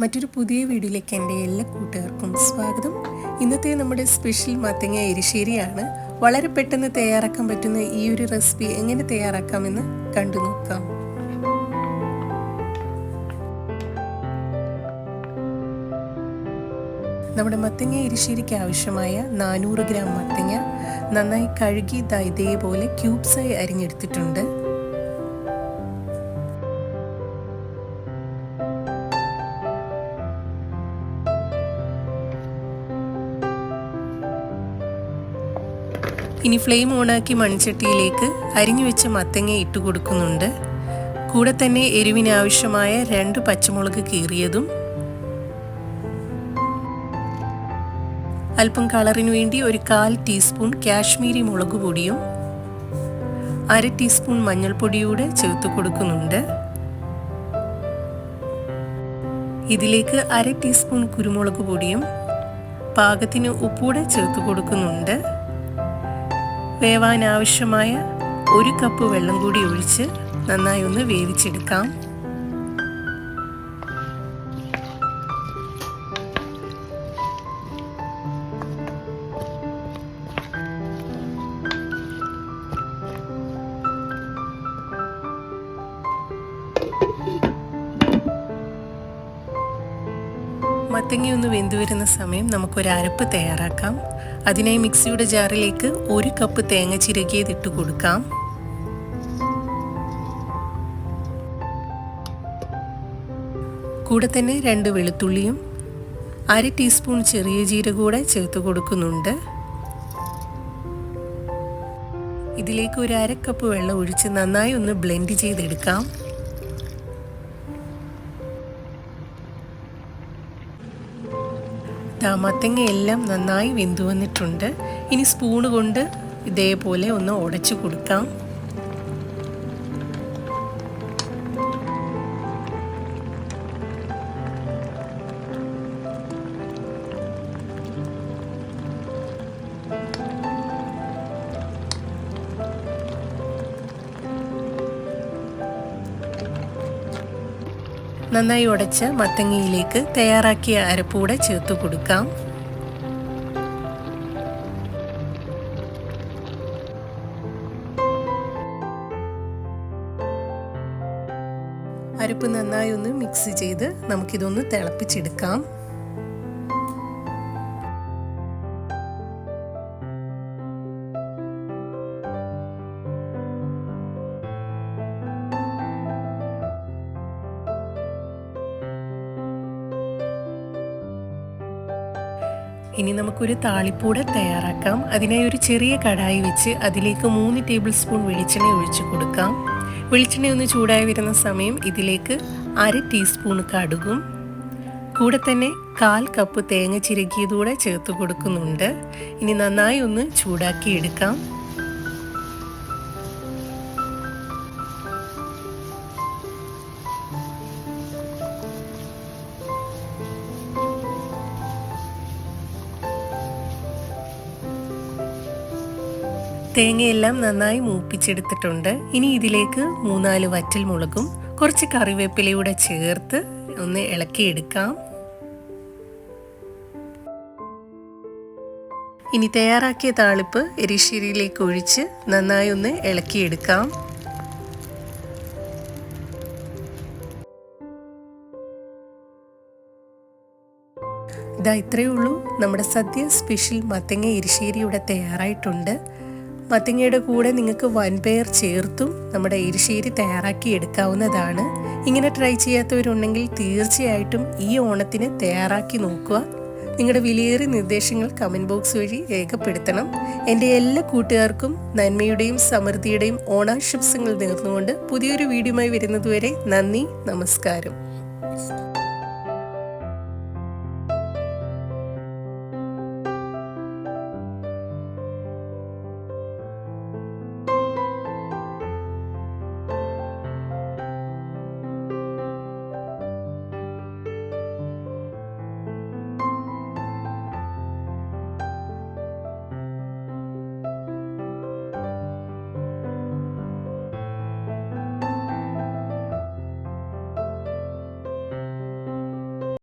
മറ്റൊരു പുതിയ വീഡിയോയിലേക്ക് എന്റെ എല്ലാ കൂട്ടുകാർക്കും സ്വാഗതം. ഇന്നത്തെ നമ്മുടെ സ്പെഷ്യൽ മത്തങ്ങ എരിശ്ശേരിയാണ്. വളരെ പെട്ടെന്ന് തയ്യാറാക്കാൻ പറ്റുന്ന ഈ ഒരു റെസിപ്പി എങ്ങനെ തയ്യാറാക്കാമെന്ന് കണ്ടു നോക്കാം. നമ്മുടെ മത്തങ്ങ എരിശ്ശേരിക്ക് ആവശ്യമായ നാനൂറ് ഗ്രാം മത്തങ്ങ നന്നായി കഴുകി ഇതേപോലെ ക്യൂബ്സായി അരിഞ്ഞെടുത്തിട്ടുണ്ട്. ഇനി ഫ്ലെയിം ഓണാക്കി മൺചട്ടിയിലേക്ക് അരിഞ്ഞു വെച്ച മത്തങ്ങ ഇട്ട് കൊടുക്കുന്നുണ്ട്. കൂടെ തന്നെ എരിവിനാവശ്യമായ രണ്ട് പച്ചമുളക് കീറിയതും അല്പം കളറിന് വേണ്ടി ഒരു കാൽ ടീസ്പൂൺ കാശ്മീരി മുളക് പൊടിയും അര ടീസ്പൂൺ മഞ്ഞൾപ്പൊടിയൂടെ ചേർത്ത് കൊടുക്കുന്നുണ്ട്. ഇതിലേക്ക് അര ടീസ്പൂൺ കുരുമുളക് പൊടിയും പാകത്തിന് ഉപ്പൂടെ ചേർത്ത് കൊടുക്കുന്നുണ്ട്. വേവാൻ ആവശ്യമായ ഒരു കപ്പ് വെള്ളം കൂടി ഒഴിച്ച് നന്നായി ഒന്ന് വേവിച്ചെടുക്കാം. മത്തങ്ങ ഒന്ന് വെന്തു വരുന്ന സമയം നമുക്കൊരു അരപ്പ് തയ്യാറാക്കാം. അതിനായി മിക്സിയുടെ ജാറിലേക്ക് ഒരു കപ്പ് തേങ്ങ ചിരകിയതിട്ട് കൊടുക്കാം. കൂടെ തന്നെ രണ്ട് വെളുത്തുള്ളിയും അര ടീസ്പൂൺ ചെറിയ ജീരകം കൂടെ ചേർത്ത് കൊടുക്കുന്നുണ്ട്. ഇതിലേക്ക് ഒരു അര കപ്പ് വെള്ളം ഒഴിച്ച് നന്നായി ഒന്ന് ബ്ലെൻഡ് ചെയ്തെടുക്കാം. മത്തങ്ങ എല്ലാം നന്നായി വെന്തു വന്നിട്ടുണ്ട് ഇനി സ്പൂണ് കൊണ്ട് ഇതേപോലെ ഒന്ന് ഉടച്ചു കൊടുക്കാം. നന്നായി ഉടച്ച മത്തങ്ങയിലേക്ക് തയ്യാറാക്കിയ അരപ്പൂടെ ചേർത്ത് കൊടുക്കാം. അരപ്പ് നന്നായി ഒന്ന് മിക്സ് ചെയ്ത് നമുക്കിതൊന്ന് തിളപ്പിച്ചെടുക്കാം. ഇനി നമുക്കൊരു താളിപ്പൂടെ തയ്യാറാക്കാം. അതിനായി ഒരു ചെറിയ കടായി വെച്ച് അതിലേക്ക് മൂന്ന് ടേബിൾ സ്പൂൺ വെളിച്ചെണ്ണ ഒഴിച്ചു കൊടുക്കാം. വെളിച്ചെണ്ണ ഒന്ന് ചൂടായി വരുന്ന സമയം ഇതിലേക്ക് അര ടീസ്പൂൺ കടുകും. കൂടെ തന്നെ കാൽ കപ്പ് തേങ്ങ ചിരകിയതൂടെ ചേർത്ത് കൊടുക്കുന്നുണ്ട്. ഇനി നന്നായി ഒന്ന് ചൂടാക്കി എടുക്കാം തേങ്ങയെല്ലാം നന്നായി മൂപ്പിച്ചെടുത്തിട്ടുണ്ട്. ഇനി ഇതിലേക്ക് മൂന്നാൽ വറ്റൽ മുളകും കുറച്ച് കറിവേപ്പിലയൂടെ ചേർത്ത് ഒന്ന് ഇളക്കിയെടുക്കാം. ഇനി തയ്യാറാക്കിയ താളിപ്പ് എരിശ്ശേരിയിലേക്ക് ഒഴിച്ച് നന്നായി ഒന്ന് ഇളക്കിയെടുക്കാം. ഇതാ ഇത്രയേ ഉള്ളൂ. നമ്മുടെ സദ്യ സ്പെഷ്യൽ മത്തങ്ങ എരിശ്ശേരി ഇവിടെ തയ്യാറായിട്ടുണ്ട്. മത്തങ്ങയുടെ കൂടെ നിങ്ങൾക്ക് വൻപയർ ചേർത്തും നമ്മുടെ എരിശ്ശേരി തയ്യാറാക്കി എടുക്കാവുന്നതാണ്. ഇങ്ങനെ ട്രൈ ചെയ്യാത്തവരുണ്ടെങ്കിൽ തീർച്ചയായിട്ടും ഈ ഓണത്തിന് തയ്യാറാക്കി നോക്കുക. നിങ്ങളുടെ വിലയേറിയ നിർദ്ദേശങ്ങൾ കമന്റ് ബോക്സ് വഴി രേഖപ്പെടുത്തണം. എന്റെ എല്ലാ കൂട്ടുകാർക്കും നന്മയുടെയും സമൃദ്ധിയുടെയും ഓണാശംസകൾ നേർന്നുകൊണ്ട് പുതിയൊരു വീഡിയോയുമായി വരുന്നതുവരെ നന്ദി നമസ്കാരം.